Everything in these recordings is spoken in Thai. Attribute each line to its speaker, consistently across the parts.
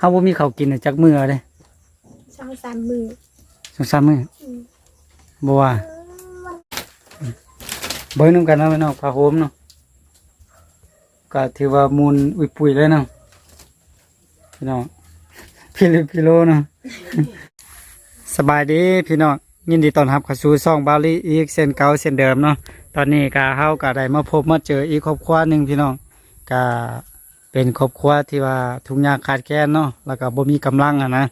Speaker 1: เฮาบ่มีข้าวกินน่ะจักมื้อเด้
Speaker 2: ช่องสามมือ
Speaker 1: สองสามมื้อ
Speaker 2: อืม
Speaker 1: บ่ว่าเบิ่งนํกันเนาะพี่น้องผ้าห่มเนาะก็ถือว่ามูลอุยปุยเลยเนาะพี่น้องพี่ลิพี่โลเนาะสบายดีพี่น้องยินดีต้อนรับเข้าสู่ช่องบาลีอีกเส้นเก่าเส้นเดิมเนาะตอนนี้ก็เฮาก็ได้มาพบมาเจออีกครอบครัวหนึ่งพี่น้องก็ เป็นครอบครัวที่ว่าทุกอย่างขาดแคลนเนาะแล้วก็บ่มีกำลังอะนะ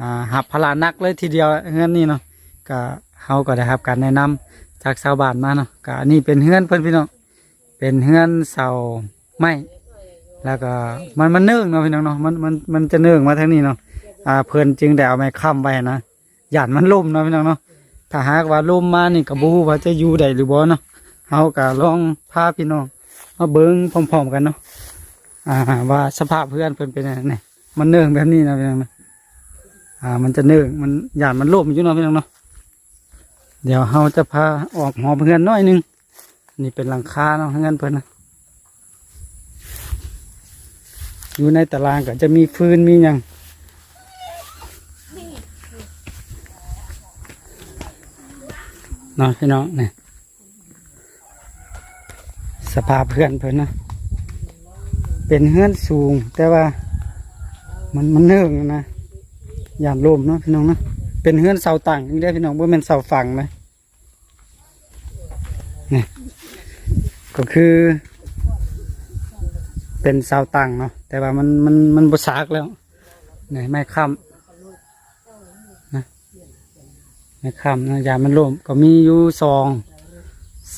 Speaker 1: อ่าหับพลานักเลยทีเดียวเฮือนนี่เนาะก็เฮาก็ได้รับการแนะนำจากชาวบ้านมาเนาะก็อันนี้เป็นเฮือนเพิ่นพี่น้องเป็นเฮือนเสาไม้แล้วก็มันมันเนื่องเนาะพี่น้องเนาะมันมันมันจะเนื่องมาทางนี้เนาะอ่าเพิ่นจึงได้เอาไม้ค้ำไว้นะหยาดมันล่มเนาะพี่น้องเนาะถ้าหากว่าล่มมานี่ก็บ่ฮู้ว่าจะอยู่ได้หรือบ่เนาะเฮาก็ลองพาพี่น้องมาเบิ่งพร้อมๆกันเนาะ อ่า ว่าสภาพเพื่อนเพิ่นเป็นยังไงนี่มันเนื่องแบบนี้นะพี่น้องนะอ่า มันจะเนื่องมันหยาดมันโล่มอยู่เนาะพี่น้องเนาะเดี๋ยวเฮาจะพาออกหอเพื่อนน้อยหนึงนี่เป็นหลังคาเนาะเพื่อนเพิ่นนะอยู่ในตารางก็จะมีฟืนมีหยังเนาะพี่น้องเนี่ยสภาพเพื่อนเพื่อนนะ เป็นเฮือนสูง แต่ว่ามันมันเนื่องนะยานลมเนาะพี่น้องเนาะเป็นเฮือนเสาต่างนี่ได้พี่น้องว่าเป็นเสาฝั่งเลยนี่ก็คือ เป็นเสาต่างเนาะแต่ว่ามันมันมันบสากแล้วนี่ไม่ค้ำในค่ำนะยามันลมก็มีอยู่สอง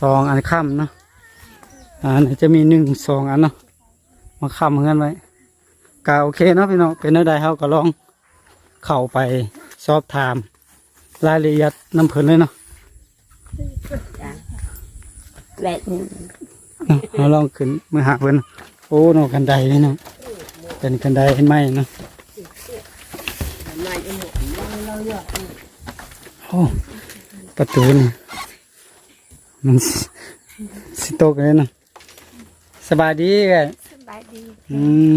Speaker 1: สองอันค่ำเนาะอ่าไหนจะมีหนึ่งสองอันเนาะ มาค่ำเงินไว้ก็โอเคเนาะพี่น้องเป็นเนื้อใดเขาก็ลองเข้าไปสอบถาม รายละเอียดน้ำเพลินเลยเนาะ
Speaker 3: แบบ
Speaker 1: เนาะเราลองขึ้นมือหาเพิ่นโอ้เนาะกันไดนี่เนาะเป็นกันไดไม้เนาะโอ้ประตูนี่มันสิสิโตกเลยเนาะสบายดีไง
Speaker 2: สบายดี
Speaker 1: อืม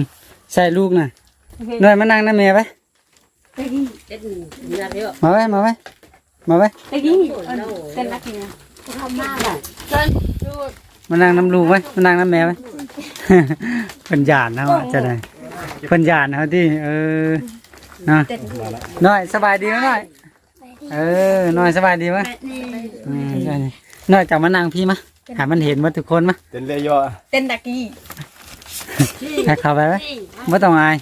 Speaker 1: ใส่ลูกน่ะหน่อยมานั่งนะแม่ไป
Speaker 3: เป็นเนื้อเยอะ
Speaker 1: มาไว้มาไว้มาไว้
Speaker 3: ตะกี้เป็นนักเรียนทำมากเลย
Speaker 1: มานั่งน้ำลูกไว้มานั่งน้ำแม่ไว้เพิ่นหยาดนะว่าจะได้เพิ่นหยาดนะที่เออนะน้อยสบายดีไหมน้อยเออน้อยสบายดีไหมอืมใช่น้อยจับมานั่งพี่มะหามันเห็นหมาทุกคนมะ
Speaker 4: เป็นเลยย่อ
Speaker 2: เต้นตะกี้
Speaker 1: ให้เข้าไปไหมไม่ต้องอาย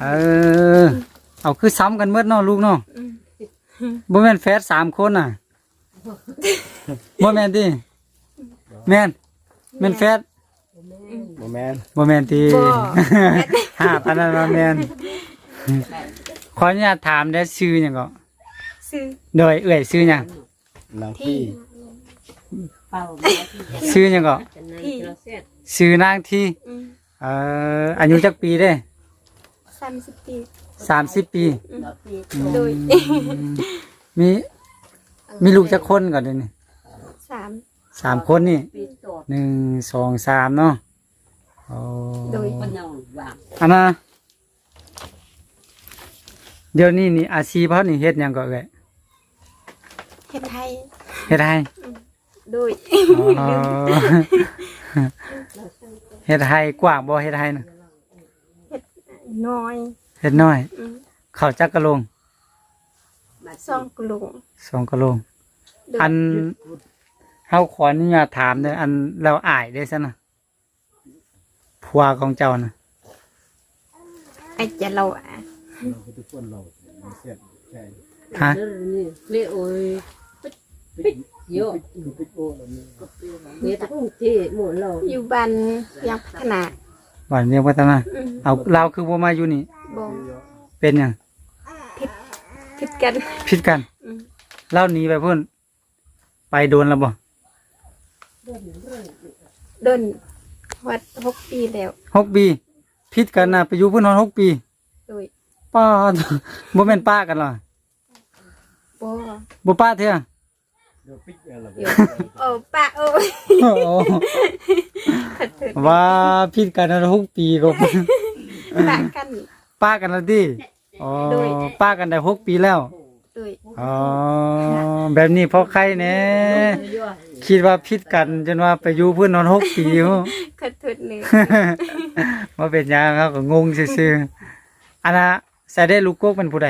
Speaker 1: เออ เอาคือซ้ำกันเมื่อเนาะลูกเนาะบ่แม่นแฟดสามคนน่ะบ่แม่นติแม่นแม่นแฟด
Speaker 4: โมแมน
Speaker 1: บ่แม่นติหาปานนั้นว่าแม่นขออนุญาตถามได้ชื่อหยังก็
Speaker 2: ซื้อ
Speaker 1: โดยเอื้อยชื่อหยัง
Speaker 4: นางพี่
Speaker 3: เป่า
Speaker 1: ชื่อหยังก็
Speaker 2: ที่
Speaker 1: ชื่อนางที่
Speaker 2: อืม
Speaker 1: เอ่ออายุจักปีเด้
Speaker 2: สามสิบปี
Speaker 1: 30ปี
Speaker 2: โดย
Speaker 1: มีมีลูกจักคนก่อนเดี๋ยวนี้
Speaker 2: สาม
Speaker 1: สามคนนี่
Speaker 3: ปีโต
Speaker 1: หนึ่งสองสามเนาะโอ้
Speaker 2: โดย
Speaker 3: คนยังวาง
Speaker 1: อันน่ะเดี๋ยวนี้นี่อาชีพเขานี่เฮ็ดหยังก็เอ้ย
Speaker 2: เฮ็ดไทย
Speaker 1: เฮ็ดให้
Speaker 2: โดย
Speaker 1: อ๋อ เฮ็ดให้กว้างบ่เฮ็ดให้น่ะ
Speaker 2: น้อย
Speaker 1: เฮ็ดน้อย
Speaker 2: อืม
Speaker 1: เข้าจักกะโลง
Speaker 2: ซองกลุง
Speaker 1: สองกะโลง
Speaker 2: โดย
Speaker 1: อันเฮาขออนุญาตถามเด้ออันเราอายได้ซะนะผัวของเจ้าน่ะ
Speaker 2: ไอ้จะเราอะ
Speaker 4: ทุกคนเราเสียใช่
Speaker 1: ฮะ
Speaker 3: นี่เลี้ยโอ้ยปิด เยอะเนี่ยตะกุ้งที่หมดเรา
Speaker 2: อยู่บ้านยังพัฒนา
Speaker 1: บ้านเมียงพัฒนา
Speaker 2: อืม
Speaker 1: เอาเราคือบ่มาอยู่นี่
Speaker 2: บ่
Speaker 1: เป็นหยัง
Speaker 2: ผิดกัน
Speaker 1: ผิดกัน
Speaker 2: อืม
Speaker 1: เล่าหนีไปพุ่นไปโดนแล้วบ่
Speaker 2: โดนวัดหกปีแล้ว
Speaker 1: หกปีผิดกันนะไปอยู่พุ่นนอนหกปี
Speaker 2: โดย
Speaker 1: ป้าบ่แม่นป้ากันหรอ
Speaker 2: บ่
Speaker 1: บ่ป้าเถอ
Speaker 2: โอ้ป้าโอ้ย
Speaker 1: โอ้โห
Speaker 2: ขัดเถิด
Speaker 1: ว่าผิดกันนะหกปีก็
Speaker 2: ป้ากัน
Speaker 1: ป้ากันแล้วดิอ๋อป้ากันได้หกปีแล้ว
Speaker 2: โดย
Speaker 1: อ๋อ แบบนี้เพราะใครแน่คิดว่าผิดกันจนว่าไปอยู่เพื่อนนอนหกปีอยู่
Speaker 2: ขอโทษหนึ่ง
Speaker 1: ว่าเป็นหยังครับก็งงซื่อๆอันน่ะใส่ได้ลูกกกเป็นผู้ใด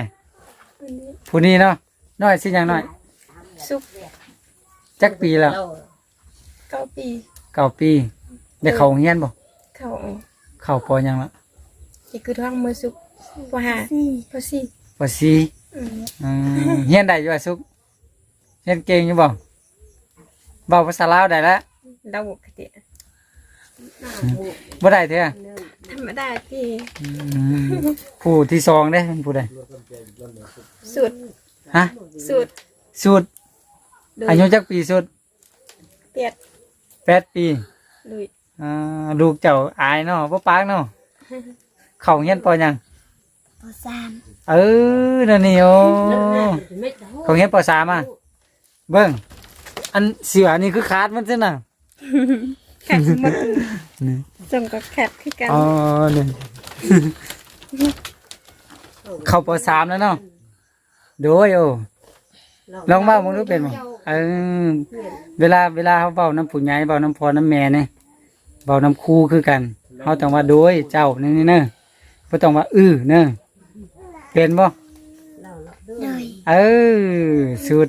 Speaker 2: วันนี้
Speaker 1: ผู้นี้เนาะน้อยสิหยังน้อย
Speaker 2: สุก
Speaker 1: จักปีแล้ว
Speaker 2: เก้าปี
Speaker 1: เก้าปีได้เข้าโรงเรียนบ่
Speaker 2: เขา
Speaker 1: เข้าปอหยังละ
Speaker 2: นี่คือท้องมือสุกปหาปสี่
Speaker 1: ปอสี่
Speaker 2: อืม
Speaker 1: อืมเรียนได้อยู่อะสุกเรียนเก่งอยู่บ่เว้าภาษาลาวได้แล้ว
Speaker 2: เดาคติ
Speaker 1: บ่ได้เถอะ
Speaker 2: ธรรมดาที่
Speaker 1: อืมผู้ที่สองเด้เป็นผู้ใด
Speaker 2: สุด
Speaker 1: ฮะ
Speaker 2: สุด
Speaker 1: สุด
Speaker 2: โดย
Speaker 1: อายุจักปีสุด
Speaker 2: เปียด
Speaker 1: แปดปี
Speaker 2: โดย
Speaker 1: อ่าลูกเจ้าอายเนาะบ่ปากเนาะเข้าเรียนปอหยัง
Speaker 2: ปสาม
Speaker 1: เออนั่นนี่โอ้เขาเห็นปอสามอะเบิ้งอันเสือนี่คือคาดมันใช่น่ะ
Speaker 2: ขัดหมดส่งกับขัดคือกัน
Speaker 1: อ๋อนี่เข้าปอสามแล้วเนาะโดยโอ้ลองเบ้ามึงรู้เป็นบ่ เออเวลาเวลาเขาเบ้าน้ำผู้ใหญ่เบ้าน้ำพอน้ำแม่เนี่ยเบ้าน้ำครูคือกันเขาต้องว่าโดยเจ้านี่นี่เนอะบ่ต้องว่าอื้อเนอะเป็นบ่
Speaker 2: เลย
Speaker 1: เออสุด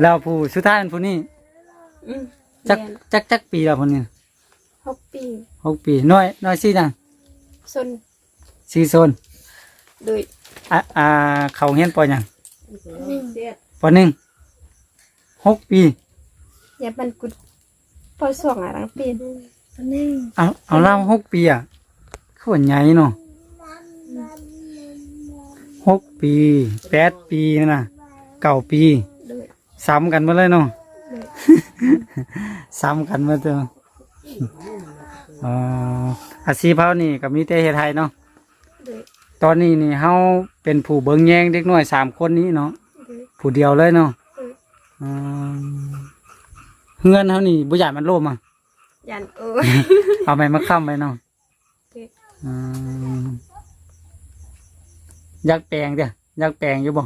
Speaker 1: เราผู้สุดท้ายเป็นผู้นี้
Speaker 2: อืม
Speaker 1: จัก
Speaker 2: เรียน
Speaker 1: จักจักปีแล้วผู้นี้
Speaker 2: หกปี
Speaker 1: หกปีน้อยน้อยสิจัง
Speaker 2: ซน
Speaker 1: สี่โซน
Speaker 2: โดย
Speaker 1: อ่าอ่าเขาเฮียนปอหยัง
Speaker 2: หนึ่ง
Speaker 1: ปอหนึ่ง หกปี
Speaker 2: อย่าบันกุดพอส่วงอะหลังปีหนึ่งหนึ่ง
Speaker 1: เอาเอาเล่าหกปีอะคือว่าใหญ่เนาะหกปีแปดปีนั่นน่ะเก้าปี
Speaker 2: โดย
Speaker 1: ซ้ำกันหมาเลยเนาะ
Speaker 2: โดย
Speaker 1: ซ้ำกันมาเถอะอ๋ออาชีพเขานี่ก็มีแต่เฮ็ดไทยเนาะ
Speaker 2: โดย
Speaker 1: ตอนนี้นี่เฮาเป็นผู้เบิ่งแยงเด็กน้อยสามคนนี้เนาะ
Speaker 2: โดย
Speaker 1: ผู้เดียวเลยเนาะ
Speaker 2: เออ
Speaker 1: อืมเฮือนเฮานี่บ่อยากมันล่มอะ
Speaker 2: ยันเออ
Speaker 1: เอาไม้มาค้ำไว้เนาะ
Speaker 2: โอเค
Speaker 1: อืมอยากแปลงเด้ออยากแปลงอยู่บ่
Speaker 2: อ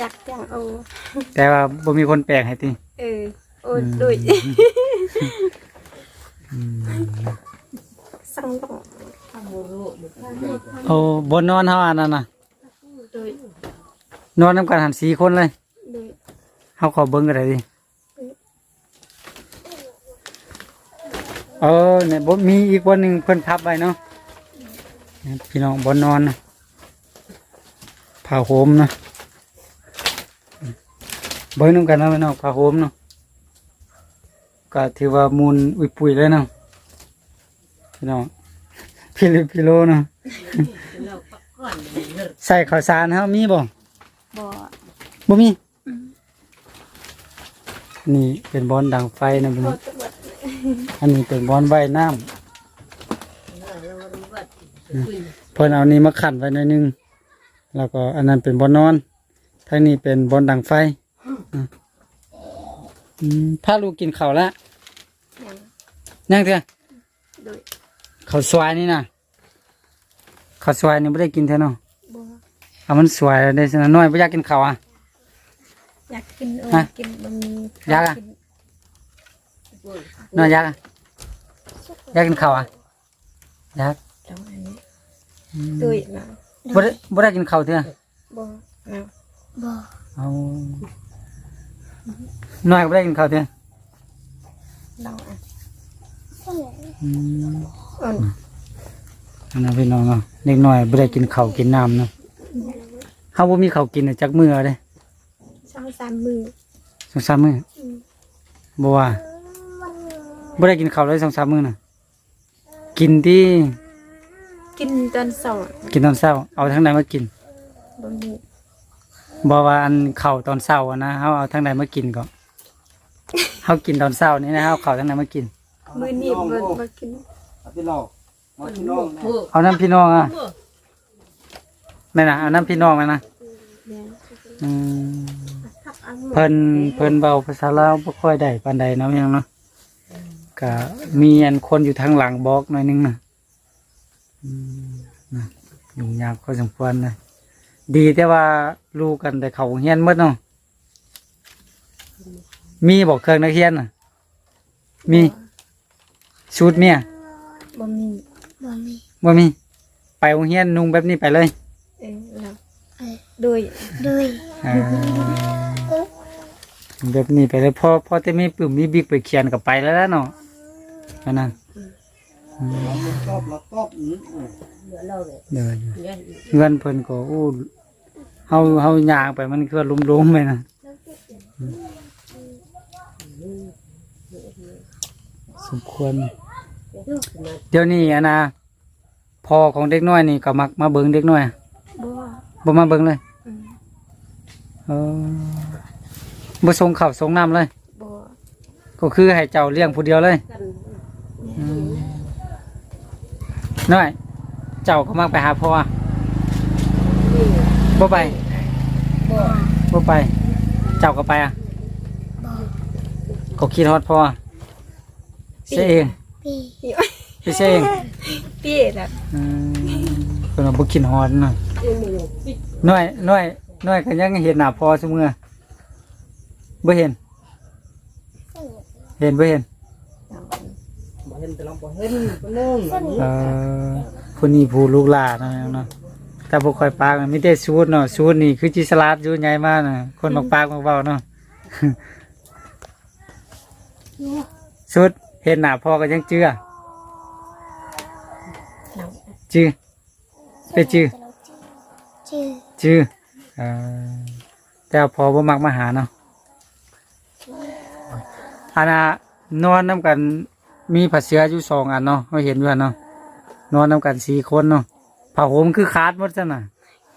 Speaker 2: ยากจังโอ
Speaker 1: แต่ว่าบ่มีคนแปลงให้ติ
Speaker 2: เออโอ้โดยสังต้อง
Speaker 1: โอ้บ่นอนเฮาอันนั้นน่ะ
Speaker 2: โดย
Speaker 1: นอนนํกันหัน4คนเลย
Speaker 2: โดย
Speaker 1: เฮาขอเบิ่งก็ได้ดิเออเนี่ยบ่มีอีกวันหนึงเพิ่นพับไว้เนาะพี่น้องบ่นอนนะผ้าห่มนะเบิ่งนํกันเนาะพี่น้องผ้าห่มเนาะก็ถือว่ามูลอุยปุยเลยเนาะพี่น้องพี่ลิพี่โลเนาะใส่ข้าวสารเฮามีบ่
Speaker 2: บ่
Speaker 1: บ่มี นี่เป็นบอลดังไฟนะพี่
Speaker 2: บ่
Speaker 1: น้อง
Speaker 2: ตรวจ
Speaker 1: อันนี้เป็นบอลว่ายน้ำเพิ่นเอานี้มาขันไว้หน่อยหนึง แล้วก็อันนั้นเป็นบอลนอนทางนี้เป็นบอลดังไฟอะอืมพาลูกกินข้าวแล้ว
Speaker 2: ยัง
Speaker 1: ยังเถอะ
Speaker 2: โดย
Speaker 1: ข้าวสวายนี่นะข้าวสวายนี่ไม่ได้กินเถอะเนาะ
Speaker 2: บ่
Speaker 1: เอามันสวยได้สนะน้อยไม่อยากกินข้าวอะ
Speaker 2: อยากกินโอ้
Speaker 1: ฮะ
Speaker 2: กินบะหมี่
Speaker 1: อยากอะ
Speaker 2: น
Speaker 1: น้อยอยากอะอยากกินข้าวอะอยาก
Speaker 2: จังอันนี้
Speaker 1: อืม
Speaker 2: โดยนะ
Speaker 1: บ่ได้บ่ได้กินข้าวเถอะ
Speaker 2: บ่เอาบ่
Speaker 1: เอาน้อยก็บ่ได้กินข้าวเถอะ
Speaker 2: เราอะ
Speaker 1: อืม
Speaker 2: อ่อน
Speaker 1: อันนั้นพี่น้องเนาะเล็กน้อยบ่ได้กินข้าวกินน้ำเนาะเฮาบ่มีข้าวกินน่ะจักมื้อเด้
Speaker 2: สองสามมือ
Speaker 1: สองสามมื้อ
Speaker 2: อืม
Speaker 1: บ่ว่าบ่ได้กินข้าวเลยสองสามมื้อน่ะ กินที่
Speaker 2: กินตอนสอง
Speaker 1: กินตอนเช้า เอาทั้งใดมากิน
Speaker 2: บะหมี่
Speaker 1: บ่ว่าอันข้าวตอนเช้าอะนะเฮาเอาทั้งใดมากินก็เฮากินตอนเช้านี่นะเฮาเอาข้าวทั้งใดมากิน
Speaker 2: มือนี่บ่บ่กิน
Speaker 4: พี่น้องมาพี่น้องนะ
Speaker 1: เอาน้ำพี่น้องอะแม่น่ะเอาน้ำพี่น้องมานะ
Speaker 2: แม่น
Speaker 1: อืม
Speaker 2: ทับอัง
Speaker 1: เพิ่นเพิ่นเบาภาษาลาวบ่ค่อยได้ปานใดเนาะพี่น้องเนาะก็มีอันคนอยู่ทางหลังบอกหน่อยนึงนะอืมนะยุ่งยากพอสมควรเลยดีแต่ว่าลูกกันแต่เขาเฮียนหมดเนาะมีบอกเครื่องนักเรียนน่ะ มีชุดเมีย
Speaker 2: บ่มี
Speaker 5: บ่มี
Speaker 1: บ่มี ไปโรงเรียนนุ่งแบบนี้ไปเลย
Speaker 2: เออแล้ว โดย
Speaker 5: ด้วย
Speaker 1: อ่าแบบนี้ไปเลยพอพอจะมีปุ่มมีบิ๊กไปเขียนกับไปแล้วล่ะเนาะอันนั้น
Speaker 4: รอบละรอบอืม
Speaker 3: เหลือเราเลย
Speaker 1: เดิน
Speaker 3: เนี่ย
Speaker 1: เงินเพิ่นก็อู้เฮาเฮาย่างไปมันคือลุ่มๆไปนะสมควรเดี๋ยวนี้อะนะพ่อของเด็กน้อยนี่ก็มักมาเบิ่งเด็กน้อย
Speaker 2: บ่
Speaker 1: บ่มาเบิ่งเลย
Speaker 2: อืม
Speaker 1: เออบ่ส่งข้าวส่งน้ำเลย
Speaker 2: บ่
Speaker 1: ก็คือให้เจ้าเลี้ยงผู้เดียวเลย
Speaker 3: กัน
Speaker 1: อืมน้อย เจ้าก็มักไปหาพ่อ
Speaker 3: นี่
Speaker 1: บ่ไป
Speaker 3: บ่
Speaker 1: บ่ไป เจ้าก็ไปอะ
Speaker 5: บ่
Speaker 1: ก็คิดฮอดพ่อเสียเอง
Speaker 5: พี่
Speaker 1: ไปเสียเอง
Speaker 2: พี่แบบ
Speaker 1: อืมเพิ่นว่าบ่คิดฮอดเนาะ
Speaker 3: เอ็นนี่ปิด
Speaker 1: น้อยน้อยน้อยก็ยังเห็นหน้าพ่อซุมื้อบ่เห็น เห็นบ่เห็น
Speaker 3: บ่เห็นแต่ลองบ่เห็นบ่นึง
Speaker 1: เอ่อผู้นี้ผู้ลูกหลานเนาะเนาะแต่บ่ค่อยปากมันมีแต่สูตรเนาะสูตรนี่คือจิสลาดอยู่ใหญ่มากน่ะคนมักปากมักเว้าเนาะสูตรเห็นหน้าพ่อก็ยังเชื่อจื้อไปจื้อ
Speaker 5: ชื่อ
Speaker 1: จื้อเอ่อแต่ว่าพอบ่มักมาหาเนาะอันน่ะนอนนํกันมีผ้าเสื้ออยู่สองอันเนาะเราเห็นอยู่หั่นเนาะนอนนํกันสี่คนเนาะผ้าห่มคือขาดหมดซั่นน่ะ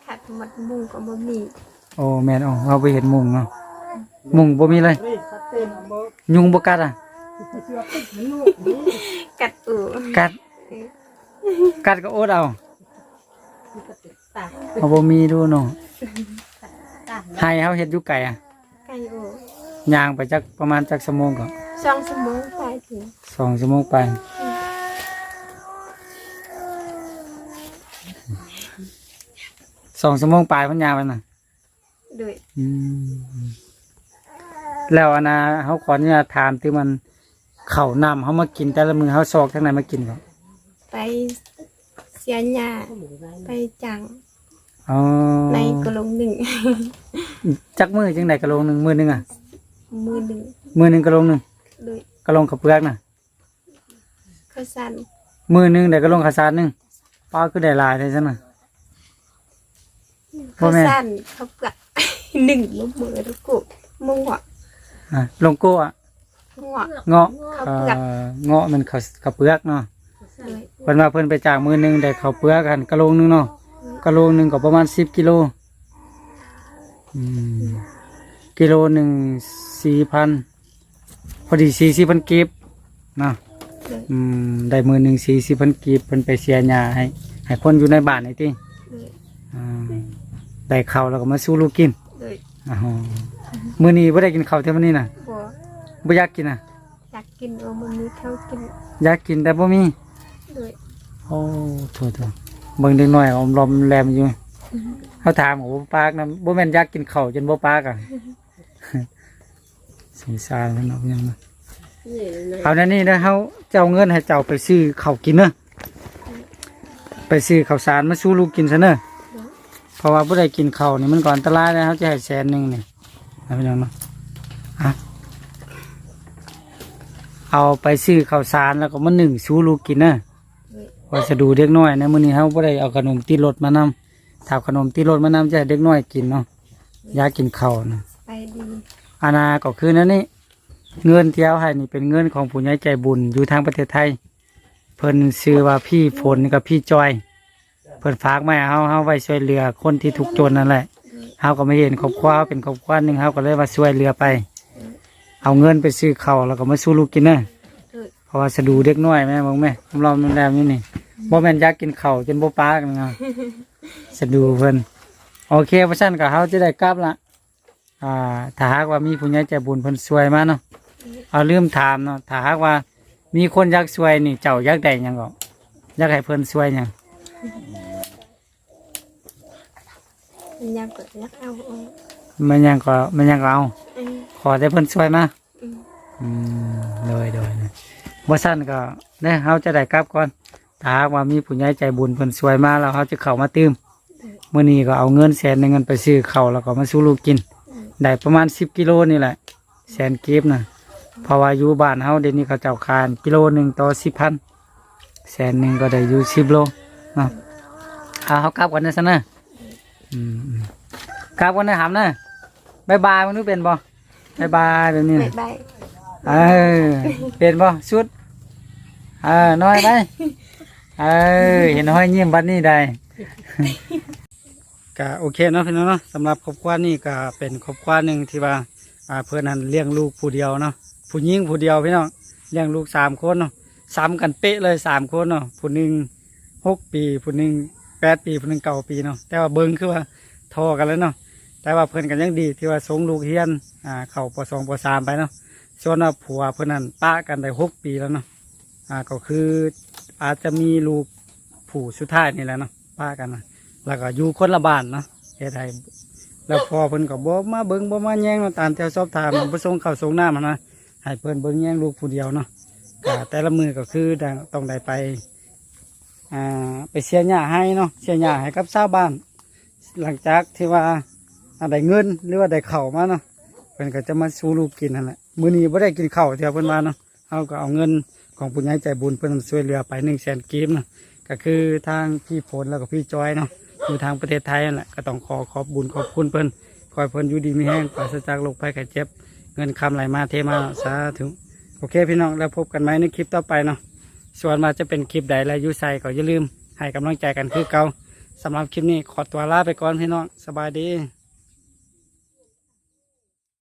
Speaker 2: ขัดมัดมุงก็บ่มี
Speaker 1: โอ้แม่นอ๋อเราไปเห็นมุงเนาะมุงบ่มีเลย
Speaker 4: นี่ชัดเจนเอาเบอร์
Speaker 1: ยุงบ่กัดอะ
Speaker 4: เสื้อติดลูก
Speaker 2: กัดอู
Speaker 1: กัด กัดก็อดเอา
Speaker 3: ตา
Speaker 1: เอาบ่มีดูเนาะ
Speaker 3: ตา
Speaker 1: ให้เฮาเฮ็ดอยู่ไกลอะ
Speaker 2: ไก่อู
Speaker 1: ย่างไปจักประมาณจักชั่วโมงก็
Speaker 2: สองชั่วโมงไปถึง
Speaker 1: สองชั่วโมงไปสองชั่วโมงไปเพันยางไปน่ะ
Speaker 2: โดย
Speaker 1: อืมแล้วอันนะเฮาขออนุญาตถามที่มันเข้าวน้ำเฮามากิน แต่ละมื้อเฮาซอกทางไหนมากินก็
Speaker 2: ไปเสียหญ้าไปจัง
Speaker 1: อ๋อ
Speaker 2: ในกระลงหนึ่ง
Speaker 1: จักมื้อจังได๋กะโหลหนึงมื้อหนึงอะ
Speaker 2: มือหนึ่ง
Speaker 1: มื้อหนึงกะโหลหนึง
Speaker 2: โดย
Speaker 1: กะโหลข้าวเปลือกน่ะ
Speaker 2: ข้าวสัน
Speaker 1: มือหนึงได้กระลงข้าวสารหนึงป้าคือได้หลายเลยซั่นน่ะบ่
Speaker 2: ข้าว
Speaker 1: แม่น
Speaker 2: สันข้าวเปลือก หนึ่งลูกมือทุกกุมัว
Speaker 1: อะลงโก้อะ
Speaker 2: มัว
Speaker 1: เงาะ
Speaker 2: ข้าว
Speaker 1: เอ่
Speaker 2: เปลือก
Speaker 1: อเงาะมันข้าวข้าวเปลือกเนาะ
Speaker 2: โดย
Speaker 1: เพิ่นว่าเพิ่นไปจากมือหนึงได้ข้าวเปลือกกันกะโหลหนึงเนาะ กะโหลหนึงก็ประมาณ10กิโลอืมกิโลหนึง4,000พอดี40,000กีบเนาะอืมได้มือหนึง40,000กีบเพิ่นไปเสียหญ้าให้ให้คนอยู่ในบ้านนี่ติ
Speaker 2: โดย
Speaker 1: อ่าได้ข้าวแล้วก็มาสู้ลูกกิน
Speaker 2: โดย
Speaker 1: อ๋อมื้อนี้บ่ได้กินข้าวเท่ามื้อนี้น่ะ
Speaker 2: บัว
Speaker 1: บ่อยากกินน่ะ
Speaker 2: อยากกินโอมันมีข้าวกิน
Speaker 1: อยากกินแต่บ่มี
Speaker 2: โดย
Speaker 1: โอ้โถโถ เบิ่งเด็กน้อยอมลอมแรมอยู่เขาถามโอ้ปากนะบ่แม่นอยากกินข้าวจนบ่ปากอะสงสารมันเอายังนะ
Speaker 3: นี่นะ
Speaker 1: เอานั่นนี่นะเฮาเจ้าเงินให้เจ้าไปซื้อข้าวกินเนอะไปซื้อข้าวสารมาสู้ลูกกินซะเนอะเพราะว่าบ่ได้กินข้าวนี่มันก่อนอันตรายนะเขาจะให้แสนหนึงนี่เอาไปยังเนาะอะเอาไปซื้อข้าวสารแล้วก็มาหนึ่งสู้ลูกกินเนอะ ว่าจะดูเด็กน้อยนะมื้อนี้เฮาบ่ได้เอาขนมติดรถมานำถ้าเอาขนมติดรถมานำจะให้เด็กน้อยกินเนาะอยากกินข้าวนะ
Speaker 2: ไปดี
Speaker 1: อานาก็คือนั่นนี่เงินที่เอาให้นี่เป็นเงินของผู้ใหญ่ใจบุญอยู่ทางประเทศไทย เพิ่นชื่อว่าพี่ฝนกับพี่จอย เพิ่นฝากมาให้เฮาเฮาไว้ช่วยเหลือคนที่ทุกข์จนนั่นแหละเฮาก็ไม่เห็นครอบครัวเฮาเป็นครอบครัวหนึงเฮาก็เลยว่าช่วยเหลือไป เอาเงินไปซื้อข้าวแล้วก็มาสู้ลูกกินเด้อ
Speaker 2: โดย
Speaker 1: เพราะว่าสะดูเด็กน้อยแม่บอกแม่ผมรอมันแรมอยู่นี่บ่แม่นอยากกินข้าวจนบ่ปากนะสะดูเพิ่นโอเคเพราะฉะนั้นก็เฮาจะได้กลับละอ่าถ้าหากว่ามีผู้ใหญ่ใจบุญเพิ่นช่วยมาเนาะเอาลืมถามเนาะถ้าหากว่า มีคนอยากช่วยนี่ เจ้าอยากได้หยังก็อยากให้เพิ่นช่วยหยัง
Speaker 2: มันยังก็ยักเอาเอา
Speaker 1: มันยังก็มันยังก็เอา
Speaker 2: อืม
Speaker 1: ขอแต่เพิ่นช่วยมา
Speaker 2: อืม
Speaker 1: อืมโดยโดยนะ บ่ซั่นก็เนี่ยเฮาจะได้กลับก่อนถ้าหากว่ามีผู้ใหญ่ใจบุญเพิ่นช่วยมาแล้วเฮาจะเข้ามาตื้มมื้อนี้ก็เอาเงินแสนหนึงเงินไปซื้อข้าวแล้วก็มาสู่ลูกกิน ได้ประมาณ 10กิโลนี่แหละ แสนเก็บนะเพราะว่าอยู่บ้านเฮาเดี๋ยวนี้เขาเจ้าคานกิโลหนึงต่อ10,000แสนหนึงก็ได้อยู่10โลเนาะเอาเฮากลับกันนะซั่นนะอืมอืมกลับกันนะหำนะบ๊ายบายมันรู้เป็นบ่บ๊ายบายแบบนี้
Speaker 2: ไม่
Speaker 1: นะ
Speaker 2: ได้
Speaker 1: เออเป็นบ่สุด เออน้อยได้เออเห็นน้อยยิ้มบัดนี้ได้ก็โอเคเนาะพี่น้องเนาะสำหรับครอบครัวนี่ก็เป็นครอบครัวหนึ่งที่ว่าอ่าเพื่อนนั้นเลี้ยงลูกผู้เดียวเนาะผู้หญิงผู้เดียวพี่น้องเลี้ยงลูกสามคนเนาะซ้ำกันเป๊ะเลยสามคนเนาะผู้หนึ่งหกปีผู้หนึ่งแปดปีผู้หนึ่งเก้าปีเนาะแต่ว่าเบิ้งคือว่าทอกันแล้วเนาะแต่ว่าเพื่อนกันยังดีที่ว่าส่งลูกเฮียนอ่าเข้าปสองปสามไปเนาะส่วนว่าผัวเพื่อนนั้นป้ากันได้หกปีแล้วเนาะ อ่าก็คืออาจจะมีลูกผู้สุดท้ายนี่แหละเนาะป้ากันนะแล้วก็อยู่คนละบ้านเนาะเฮ็ดให้แล้วพอเพิ่นก็บ่มาเบิ่งบ่มาแย่งเนาะตามแถวสอบถามบ่ส่งข้าวส่งน้ำนนะให้เพิ่นเบิ่งแย่งลูกผู้เดียวเนาะก็แต่ละมือก็คือต้องได้ไปอ่าไปเสียหญ้าให้เนาะเสียหญ้าให้กับชาวบ้าน หลังจากที่ว่าได้เงินหรือว่าได้ข้าวมาเนาะเพิ่นก็จะมาสู่ลูกกินนั่นแหละมื้อนี้บ่ได้กินข้าวเที่ยวเพิ่นมาเนาะเฮาก็เอาเงิน ของผู้ใหญ่ใจบุญเพิ่อนช่วยเหลือไป1 0 0 0 0แสนกีบเนาะก็คือทางพี่ผลแล้วก็พี่จอยเนาะอยู่ทางประเทศไทยนั่นแหละก็ต้องขอขอบบุญขอบคุณเพิ่นขอให้เพิ่นอยู่ดีมีแห้งปราศจากโรคภัยไข้เจ็บ เงินคำไหลมาเทมาสาธุโอเคพี่น้องแล้วพบกันไหมในคลิปต่อไปเนาะส่วนมาจะเป็นคลิปใดและยุใส่ก็อย่าลืม ให้กำลังใจกันคือเก่าสำหรับคลิปนี้ขอตัวลาไปก่อนพี่น้องสบายดี